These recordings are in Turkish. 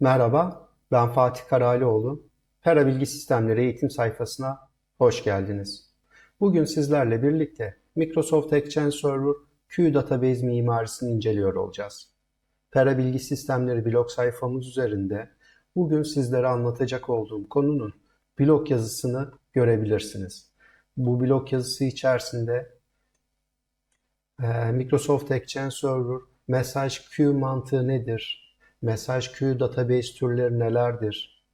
Merhaba, ben Fatih Karalioğlu. Pera Bilgi Sistemleri eğitim sayfasına hoş geldiniz. Bugün sizlerle birlikte Microsoft Exchange Server Q Database mimarisini inceliyor olacağız. Pera Bilgi Sistemleri blog sayfamız üzerinde bugün sizlere anlatacak olduğum konunun blog yazısını görebilirsiniz. Bu blog yazısı içerisinde Microsoft Exchange Server mesaj queue mantığı nedir? Mesaj queue database türleri nelerdir?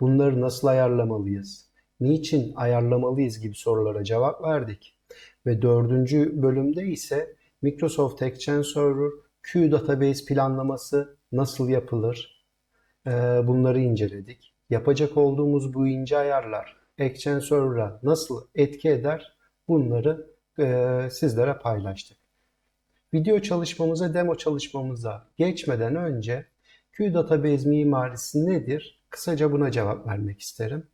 Bunları nasıl ayarlamalıyız? Niçin ayarlamalıyız gibi sorulara cevap verdik. Ve dördüncü bölümde ise Microsoft Exchange Server queue database planlaması nasıl yapılır? E, bunları inceledik. Yapacak olduğumuz bu ince ayarlar Exchange Server'a nasıl etki eder? Bunları e, sizlere paylaştık. Video çalışmamıza, demo çalışmamıza geçmeden önce QDatabase mimarisi nedir? Kısaca buna cevap vermek isterim.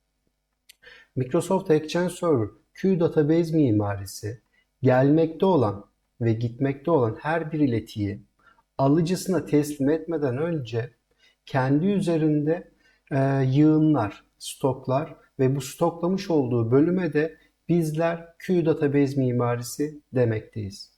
Microsoft Exchange Server QDatabase mimarisi gelmekte olan ve gitmekte olan her bir iletiyi alıcısına teslim etmeden önce kendi üzerinde e, yığınlar, stoklar ve bu stoklamış olduğu bölüme de bizler QDatabase mimarisi demekteyiz.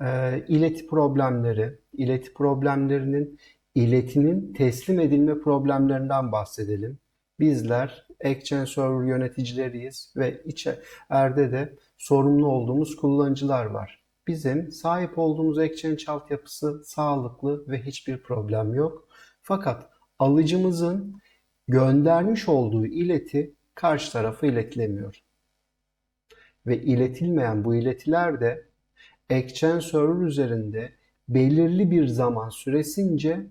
E, ileti problemleri, ileti problemlerinin iletinin teslim edilme problemlerinden bahsedelim. Bizler Exchange Server yöneticileriyiz ve içeride de sorumlu olduğumuz kullanıcılar var. Bizim sahip olduğumuz Exchange altyapısı sağlıklı ve hiçbir problem yok. Fakat alıcımızın göndermiş olduğu ileti karşı tarafa iletilemiyor. Ve iletilmeyen bu iletiler de Exchange Server üzerinde belirli bir zaman süresince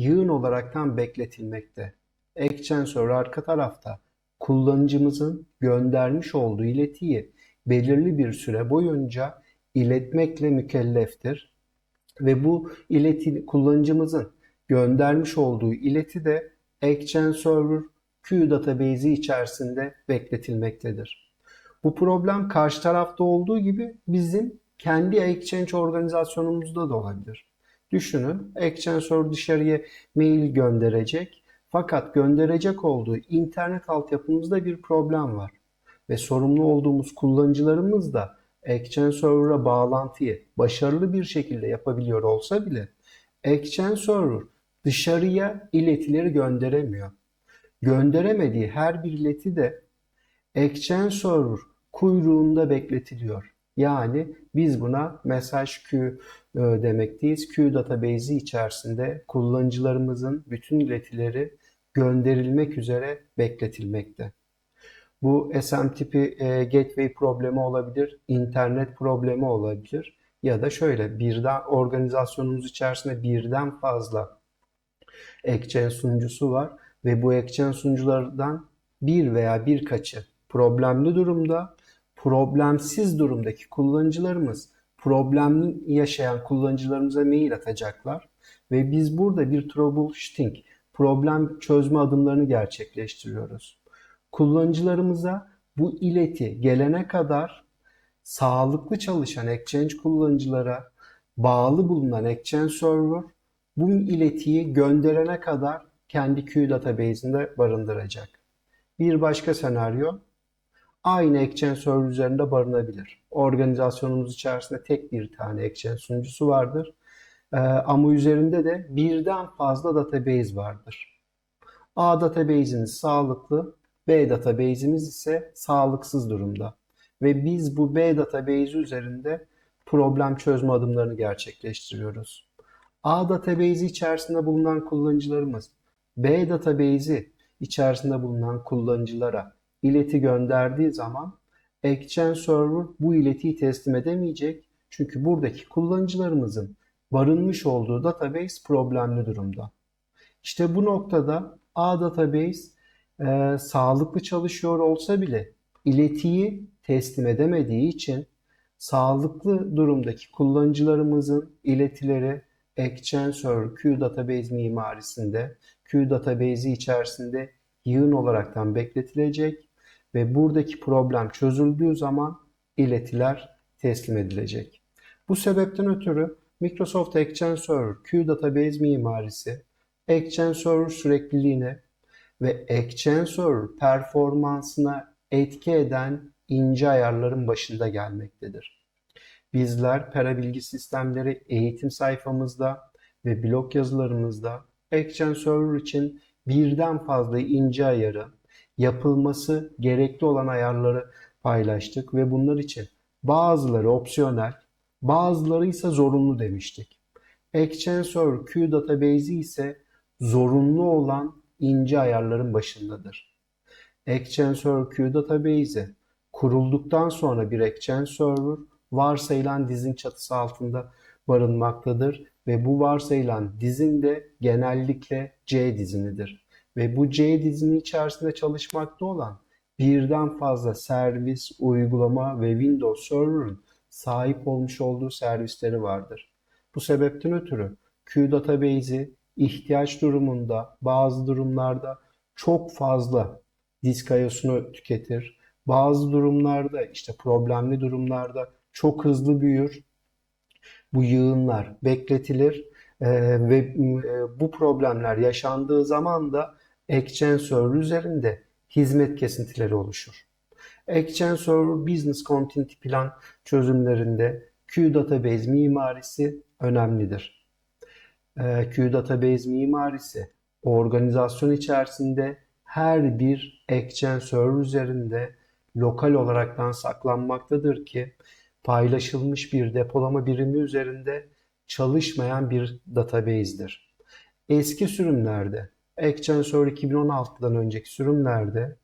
yığın olaraktan bekletilmekte. Exchange arka tarafta kullanıcımızın göndermiş olduğu iletiyi belirli bir süre boyunca iletmekle mükelleftir. Ve bu ileti kullanıcımızın göndermiş olduğu ileti de Exchange Server Q database'i içerisinde bekletilmektedir. Bu problem karşı tarafta olduğu gibi bizim kendi Exchange organizasyonumuzda da olabilir. Düşünün Exchange Server dışarıya mail gönderecek fakat gönderecek olduğu internet altyapımızda bir problem var. Ve sorumlu olduğumuz kullanıcılarımız da Exchange Server'a bağlantıyı başarılı bir şekilde yapabiliyor olsa bile Exchange Server dışarıya iletileri gönderemiyor. Gönderemediği her bir ileti de Exchange Server kuyruğunda bekletiliyor. Yani biz buna mesaj queue demekteyiz. Queue database'i içerisinde kullanıcılarımızın bütün iletileri gönderilmek üzere bekletilmekte. Bu SMTP e, gateway problemi olabilir, internet problemi olabilir ya da şöyle birden organizasyonumuz içerisinde birden fazla Exchange sunucusu var ve bu Exchange sunuculardan bir veya birkaçı problemli durumda, problemsiz durumdaki kullanıcılarımız problem yaşayan kullanıcılarımıza mail atacaklar ve biz burada bir troubleshooting, problem çözme adımlarını gerçekleştiriyoruz. Kullanıcılarımıza bu ileti gelene kadar sağlıklı çalışan Exchange kullanıcılara bağlı bulunan Exchange Server bu iletiyi gönderene kadar kendi Q database'inde barındıracak. Bir başka senaryo aynı Exchange Server üzerinde barınabilir. Organizasyonumuz içerisinde tek bir tane Exchange sunucusu vardır. Ee, ama üzerinde de birden fazla database vardır. A database'imiz sağlıklı, B database'imiz ise sağlıksız durumda. Ve biz bu B database üzerinde problem çözme adımlarını gerçekleştiriyoruz. A database'i içerisinde bulunan kullanıcılarımız B database'i içerisinde bulunan kullanıcılara ileti gönderdiği zaman Exchange Server bu iletiyi teslim edemeyecek. Çünkü buradaki kullanıcılarımızın barınmış olduğu database problemli durumda. İşte bu noktada A database e, sağlıklı çalışıyor olsa bile iletiyi teslim edemediği için sağlıklı durumdaki kullanıcılarımızın iletileri Server Q Database mimarisinde Q Database'i içerisinde yığın olaraktan bekletilecek ve buradaki problem çözüldüğü zaman iletiler teslim edilecek. Bu sebepten ötürü Microsoft Exchange Server Q Database mimarisi Exchange Server sürekliliğine ve Exchange Server performansına etki eden ince ayarların başında gelmektedir. Bizler para bilgi sistemleri eğitim sayfamızda ve blog yazılarımızda Exchange Server için birden fazla ince ayarı, yapılması gerekli olan ayarları paylaştık ve bunlar için bazıları opsiyonel, bazıları ise zorunlu demiştik. Server Q Database'i ise zorunlu olan ince ayarların başındadır. Server Q Database'i kurulduktan sonra bir Exchange Server varsayılan dizin çatısı altında barınmaktadır ve bu varsayılan dizin de genellikle C dizinidir. Ve bu C dizinin içerisinde çalışmakta olan birden fazla servis, uygulama ve Windows Server'ın sahip olmuş olduğu servisleri vardır. Bu sebepten ötürü Q Database'i ihtiyaç durumunda bazı durumlarda çok fazla disk IO'sunu tüketir. Bazı durumlarda işte problemli durumlarda çok hızlı büyür. Bu yığınlar bekletilir ee, ve e, bu problemler yaşandığı zaman da Exchange üzerinde hizmet kesintileri oluşur. Exchange Business Continuity Plan çözümlerinde Q Database mimarisi önemlidir. Ee, Q Database mimarisi organizasyon içerisinde her bir Exchange üzerinde lokal olaraktan saklanmaktadır ki paylaşılmış bir depolama birimi üzerinde çalışmayan bir database'dir. Eski sürümlerde Server 2016'dan önceki sürümlerde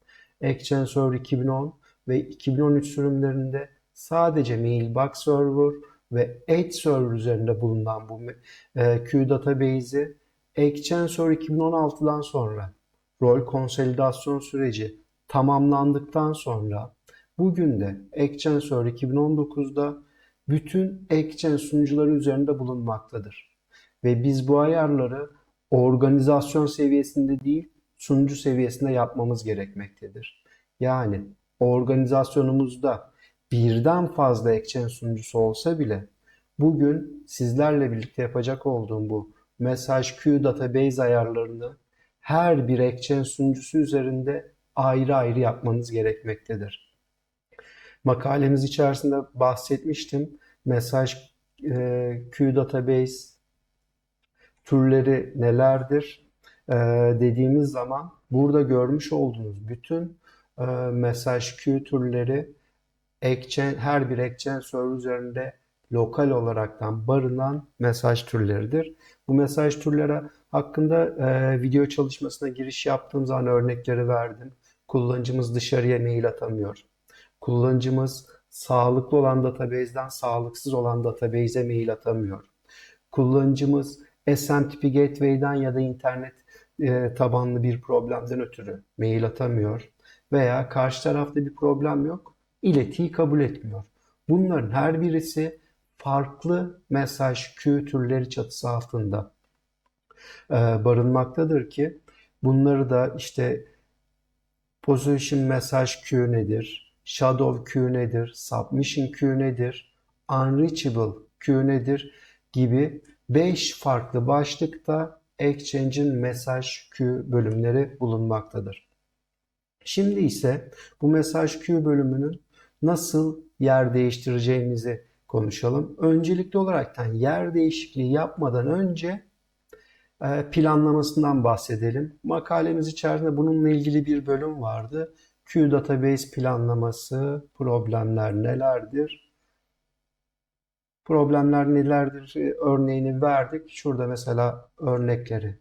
Server 2010 ve 2013 sürümlerinde sadece Mailbox Server ve Edge Server üzerinde bulunan bu e, Q database'i Server 2016'dan sonra rol konsolidasyon süreci tamamlandıktan sonra bugün de Server 2019'da bütün Exchange sunucuları üzerinde bulunmaktadır. Ve biz bu ayarları organizasyon seviyesinde değil, sunucu seviyesinde yapmamız gerekmektedir. Yani organizasyonumuzda birden fazla Exchange sunucusu olsa bile bugün sizlerle birlikte yapacak olduğum bu mesaj queue database ayarlarını her bir Exchange sunucusu üzerinde ayrı ayrı yapmanız gerekmektedir. Makalemiz içerisinde bahsetmiştim. Mesaj e, queue database türleri nelerdir e, dediğimiz zaman burada görmüş olduğunuz bütün e, mesaj queue türleri Exchange, her bir Exchange server üzerinde lokal olaraktan barınan mesaj türleridir. Bu mesaj türleri hakkında e, video çalışmasına giriş yaptığım zaman örnekleri verdim. Kullanıcımız dışarıya mail atamıyor. Kullanıcımız sağlıklı olan database'den sağlıksız olan database'e mail atamıyor. Kullanıcımız SMTP Gateway'den ya da internet e, tabanlı bir problemden ötürü mail atamıyor veya karşı tarafta bir problem yok, iletiyi kabul etmiyor. Bunların her birisi farklı mesaj queue türleri çatısı altında e, barınmaktadır ki bunları da işte position message queue nedir, shadow queue nedir, submission queue nedir, unreachable queue nedir gibi 5 farklı başlıkta Exchange'in mesaj queue bölümleri bulunmaktadır. Şimdi ise bu mesaj queue bölümünün nasıl yer değiştireceğimizi konuşalım. Öncelikli olaraktan yer değişikliği yapmadan önce e, planlamasından bahsedelim. Makalemiz içerisinde bununla ilgili bir bölüm vardı. Q database planlaması, problemler nelerdir? Problemler nelerdir örneğini verdik. Şurada mesela örnekleri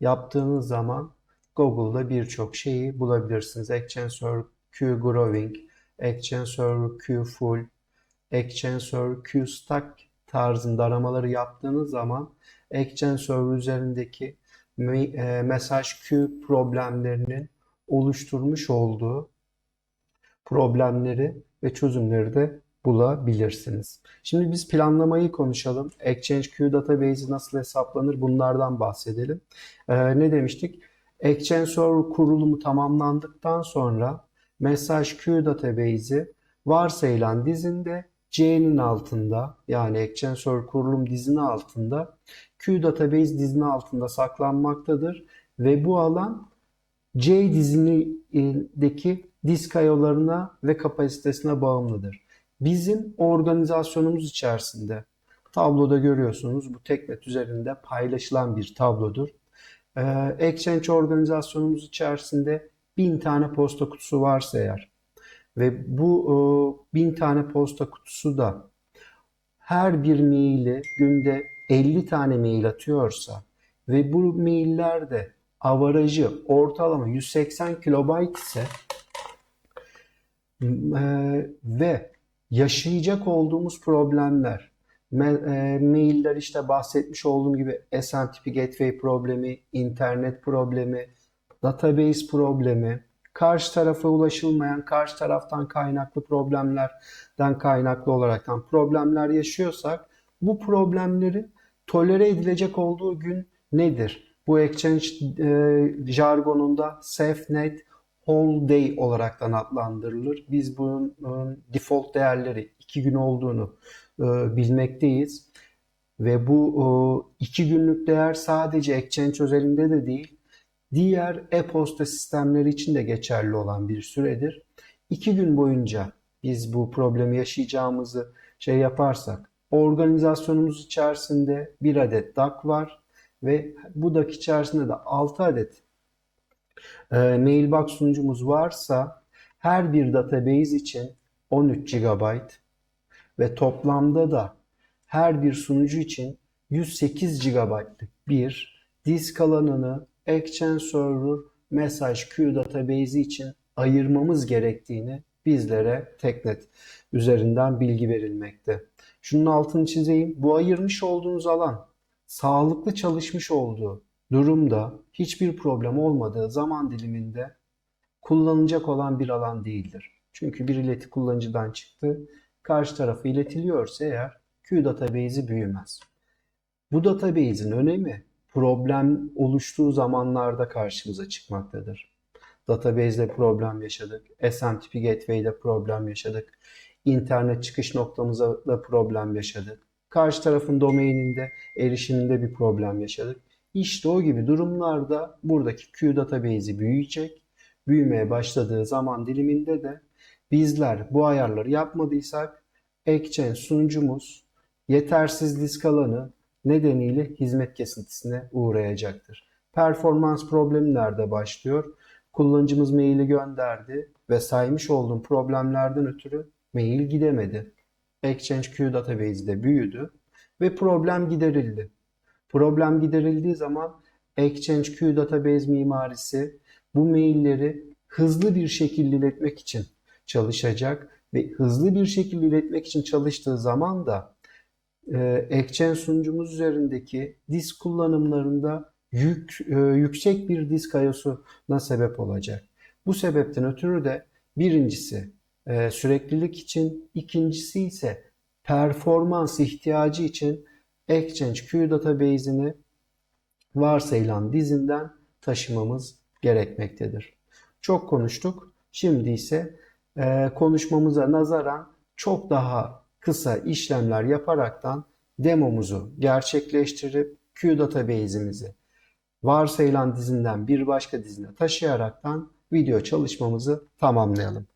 yaptığınız zaman Google'da birçok şeyi bulabilirsiniz. Server Q Growing, Server Q Full, Server Q Stack tarzında aramaları yaptığınız zaman Server üzerindeki e, mesaj queue problemlerinin oluşturmuş olduğu problemleri ve çözümleri de bulabilirsiniz. Şimdi biz planlamayı konuşalım. Exchange Queue Database'i nasıl hesaplanır bunlardan bahsedelim. Ee, ne demiştik? Exchange Server kurulumu tamamlandıktan sonra Mesaj Queue Database'i varsayılan dizinde C'nin altında yani Exchange Server kurulum dizini altında Q database dizini altında saklanmaktadır ve bu alan C dizindeki disk IO'larına ve kapasitesine bağımlıdır. Bizim organizasyonumuz içerisinde tabloda görüyorsunuz bu teknet üzerinde paylaşılan bir tablodur. Ee, Exchange organizasyonumuz içerisinde bin tane posta kutusu varsa eğer ve bu e, bin tane posta kutusu da her bir maili günde 50 tane mail atıyorsa ve bu mailler de avarajı ortalama 180 kilobayt ise e, ve yaşayacak olduğumuz problemler e, mailler işte bahsetmiş olduğum gibi SMTP gateway problemi, internet problemi, database problemi, karşı tarafa ulaşılmayan, karşı taraftan kaynaklı problemlerden kaynaklı olaraktan problemler yaşıyorsak bu problemlerin tolere edilecek olduğu gün nedir? Bu Exchange e, jargonunda SafeNet Whole Day olaraktan adlandırılır. Biz bunun default değerleri iki gün olduğunu e, bilmekteyiz. Ve bu e, iki günlük değer sadece Exchange özelinde de değil, diğer e-posta sistemleri için de geçerli olan bir süredir. İki gün boyunca biz bu problemi yaşayacağımızı şey yaparsak, organizasyonumuz içerisinde bir adet DAC var ve bu DAC içerisinde de 6 adet e, mailbox sunucumuz varsa her bir database için 13 GB ve toplamda da her bir sunucu için 108 GB'lık bir disk alanını Exchange Server Message Queue Database için ayırmamız gerektiğini bizlere Teknet üzerinden bilgi verilmekte. Şunun altını çizeyim. Bu ayırmış olduğunuz alan sağlıklı çalışmış olduğu durumda hiçbir problem olmadığı zaman diliminde kullanılacak olan bir alan değildir. Çünkü bir ileti kullanıcıdan çıktı. Karşı tarafa iletiliyorsa eğer Q database'i büyümez. Bu database'in önemi problem oluştuğu zamanlarda karşımıza çıkmaktadır. Database'de problem yaşadık, SMTP Gateway'de problem yaşadık, internet çıkış noktamızda problem yaşadık, karşı tarafın domaininde erişiminde bir problem yaşadık. İşte o gibi durumlarda buradaki Q database'i büyüyecek. Büyümeye başladığı zaman diliminde de bizler bu ayarları yapmadıysak Exchange sunucumuz yetersiz disk alanı nedeniyle hizmet kesintisine uğrayacaktır. Performans problemi nerede başlıyor? Kullanıcımız maili gönderdi ve saymış olduğum problemlerden ötürü mail gidemedi. Exchange Q database de büyüdü ve problem giderildi. Problem giderildiği zaman Exchange Q database mimarisi bu mailleri hızlı bir şekilde iletmek için çalışacak ve hızlı bir şekilde iletmek için çalıştığı zaman da e, Exchange sunucumuz üzerindeki disk kullanımlarında yük, e, yüksek bir disk IO'suna sebep olacak. Bu sebepten ötürü de birincisi e, süreklilik için, ikincisi ise performans ihtiyacı için Exchange Q database'ini varsayılan dizinden taşımamız gerekmektedir. Çok konuştuk. Şimdi ise e, konuşmamıza nazaran çok daha kısa işlemler yaparaktan demomuzu gerçekleştirip Q database'imizi varsayılan dizinden bir başka dizine taşıyaraktan video çalışmamızı tamamlayalım.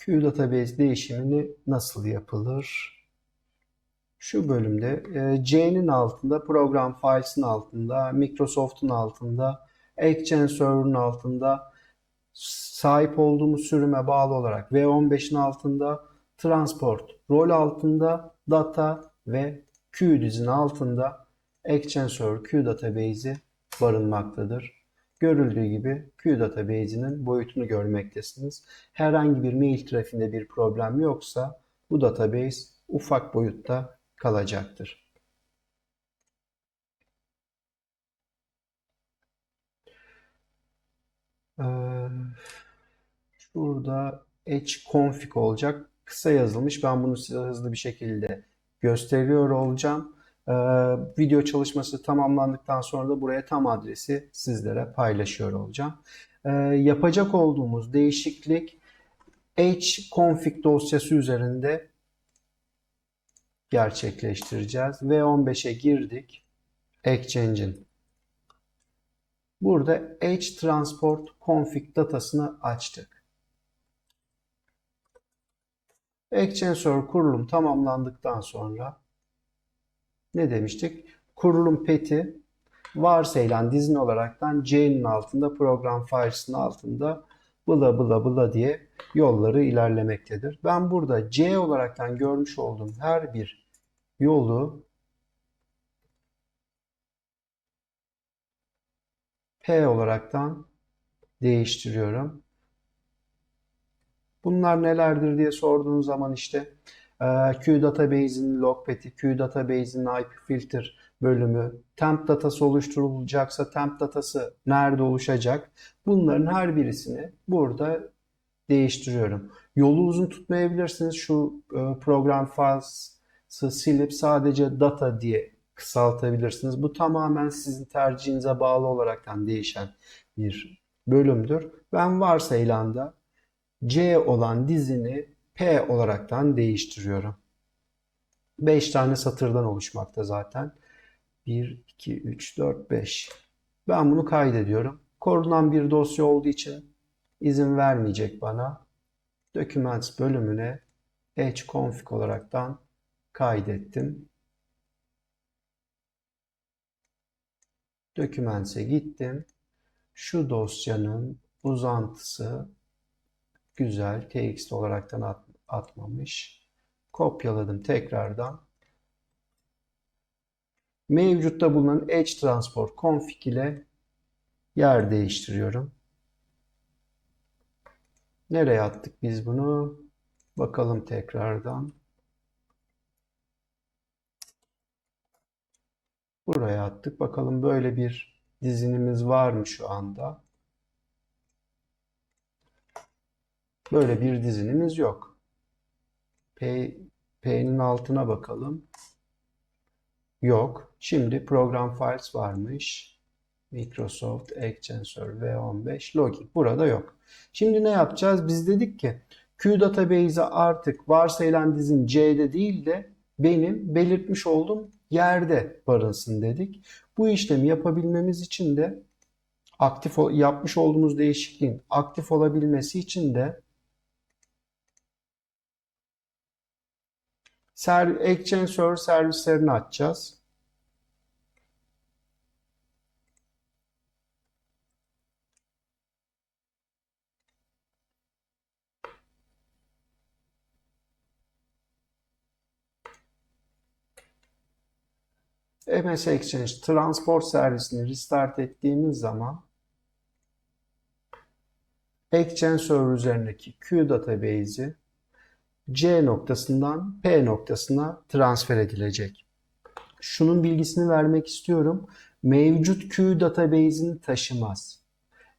Q database değişimini nasıl yapılır? Şu bölümde e, C'nin altında, Program Files'ın altında, Microsoft'un altında, Exchange Server'ın altında sahip olduğumuz sürüme bağlı olarak V15'in altında, Transport rol altında, Data ve Q dizinin altında Exchange Server Q database'i barınmaktadır. Görüldüğü gibi Q database'inin boyutunu görmektesiniz. Herhangi bir mail trafiğinde bir problem yoksa bu database ufak boyutta kalacaktır. Ee, şurada hconfig olacak. Kısa yazılmış. Ben bunu size hızlı bir şekilde gösteriyor olacağım. Ee, video çalışması tamamlandıktan sonra da buraya tam adresi sizlere paylaşıyor olacağım. e, yapacak olduğumuz değişiklik hconfig dosyası üzerinde gerçekleştireceğiz. V15'e girdik. Exchange'in. Burada H transport config datasını açtık. Exchange Server kurulum tamamlandıktan sonra ne demiştik? Kurulum peti varsayılan dizin olaraktan C'nin altında program files'ın altında bla bla bla diye yolları ilerlemektedir. Ben burada C olaraktan görmüş olduğum her bir yolu P olaraktan değiştiriyorum. Bunlar nelerdir diye sorduğun zaman işte Q database'in log peti, Q database'in IP filter bölümü, temp datası oluşturulacaksa temp datası nerede oluşacak? Bunların her birisini burada değiştiriyorum. Yolu uzun tutmayabilirsiniz. Şu e, program files'ı silip sadece data diye kısaltabilirsiniz. Bu tamamen sizin tercihinize bağlı olaraktan değişen bir bölümdür. Ben varsayılanda C olan dizini P olaraktan değiştiriyorum. 5 tane satırdan oluşmakta zaten. 1, 2, 3, 4, 5. Ben bunu kaydediyorum. Korunan bir dosya olduğu için izin vermeyecek bana. Documents bölümüne hconfig olaraktan kaydettim. Documents'e gittim. Şu dosyanın uzantısı güzel txt olaraktan at, atmamış. Kopyaladım tekrardan. Mevcutta bulunan Edge Transport config ile yer değiştiriyorum. Nereye attık biz bunu? Bakalım tekrardan. Buraya attık. Bakalım böyle bir dizinimiz var mı şu anda? Böyle bir dizinimiz yok. P'nin altına bakalım. Yok. Şimdi program files varmış. Microsoft Exchange V15 login. Burada yok. Şimdi ne yapacağız? Biz dedik ki Q database'e artık varsayılan dizin C'de değil de benim belirtmiş olduğum yerde barınsın dedik. Bu işlemi yapabilmemiz için de aktif yapmış olduğumuz değişikliğin aktif olabilmesi için de Exchange Server servislerini açacağız. MS Exchange transport servisini restart ettiğimiz zaman Exchange Server üzerindeki Q database'i C noktasından P noktasına transfer edilecek. Şunun bilgisini vermek istiyorum. Mevcut Q database'ini taşımaz.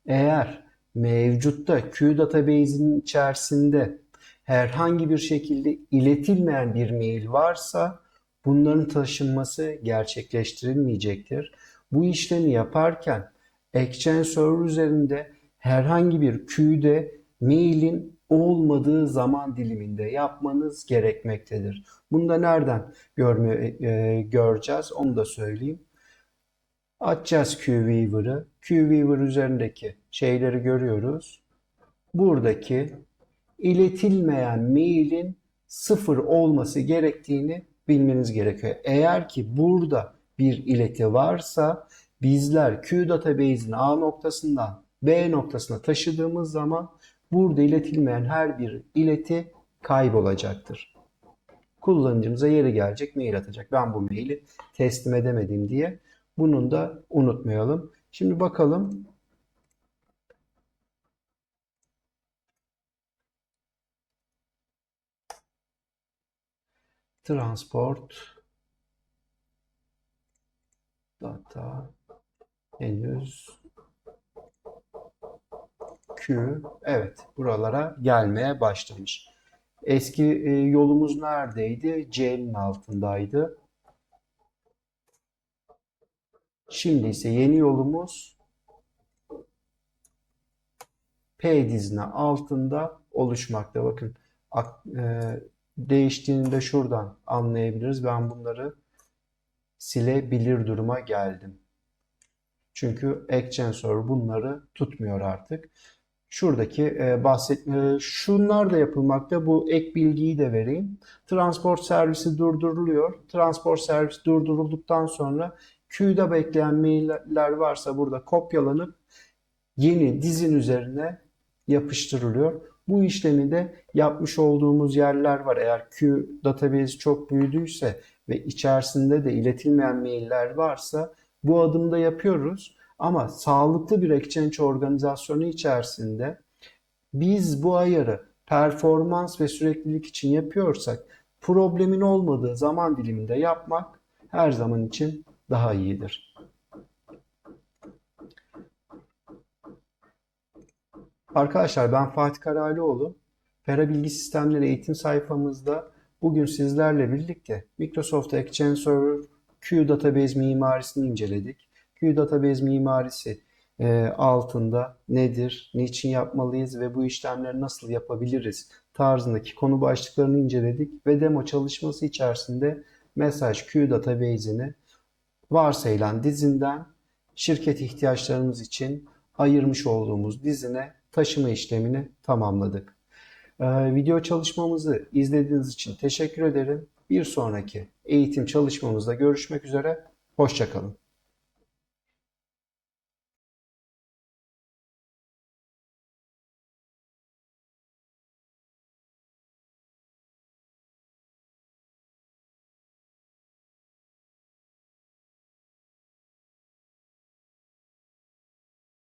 Eğer mevcutta Q database'inin içerisinde herhangi bir şekilde iletilmeyen bir mail varsa bunların taşınması gerçekleştirilmeyecektir. Bu işlemi yaparken Exchange Server üzerinde herhangi bir Q'de mailin olmadığı zaman diliminde yapmanız gerekmektedir. Bunu da nereden görme, e, göreceğiz onu da söyleyeyim. Açacağız QWeaver'ı. QWeaver üzerindeki şeyleri görüyoruz. Buradaki iletilmeyen mailin sıfır olması gerektiğini bilmeniz gerekiyor. Eğer ki burada bir ileti varsa bizler Q database'in A noktasından B noktasına taşıdığımız zaman burada iletilmeyen her bir ileti kaybolacaktır. Kullanıcımıza yeri gelecek mail atacak. Ben bu maili teslim edemedim diye. Bunun da unutmayalım. Şimdi bakalım transport data henüz Evet buralara gelmeye başlamış. Eski e, yolumuz neredeydi? C'nin altındaydı. Şimdi ise yeni yolumuz P dizine altında oluşmakta. Bakın ak- e, değiştiğini de şuradan anlayabiliriz. Ben bunları silebilir duruma geldim. Çünkü Action Server bunları tutmuyor artık. Şuradaki e, bahsetme şunlar da yapılmakta. Bu ek bilgiyi de vereyim. Transport servisi durduruluyor. Transport servisi durdurulduktan sonra queue'da bekleyen mailler varsa burada kopyalanıp yeni dizin üzerine yapıştırılıyor. Bu işlemi de yapmış olduğumuz yerler var. Eğer queue database çok büyüdüyse ve içerisinde de iletilmeyen mailler varsa bu adımda yapıyoruz. Ama sağlıklı bir Exchange organizasyonu içerisinde biz bu ayarı performans ve süreklilik için yapıyorsak problemin olmadığı zaman diliminde yapmak her zaman için daha iyidir. Arkadaşlar ben Fatih Karalioğlu. Pera Bilgi Sistemleri eğitim sayfamızda bugün sizlerle birlikte Microsoft Exchange Server Q Database mimarisini inceledik. Q Database mimarisi e, altında nedir, niçin yapmalıyız ve bu işlemleri nasıl yapabiliriz tarzındaki konu başlıklarını inceledik ve demo çalışması içerisinde mesaj Q Database'ini varsayılan dizinden şirket ihtiyaçlarımız için ayırmış olduğumuz dizine taşıma işlemini tamamladık. Ee, video çalışmamızı izlediğiniz için teşekkür ederim. Bir sonraki eğitim çalışmamızda görüşmek üzere. Hoşçakalın.